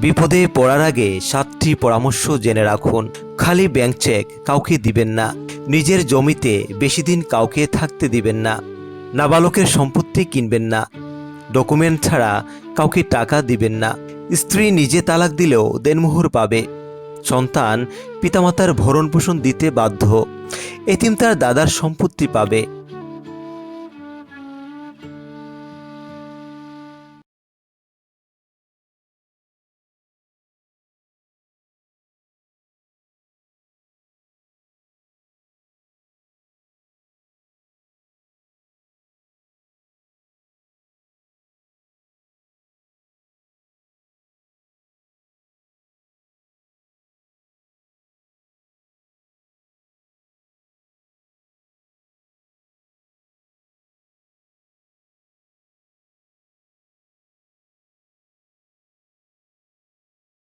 বিপদে পড়ার আগে সাতটি পরামর্শ জেনে রাখুন। খালি ব্যাংক চেক কাউকে দিবেন না। নিজের জমিতে বেশি দিন কাউকে থাকতে দিবেন না। নাবালকের সম্পত্তি কিনবেন না। ডকুমেন্ট ছাড়া কাউকে টাকা দিবেন না। স্ত্রী নিজে তালাক দিলেও দেনমোহর পাবে। সন্তান পিতামাতার ভরণ পোষণ দিতে বাধ্য। এতিম তার দাদার সম্পত্তি পাবে।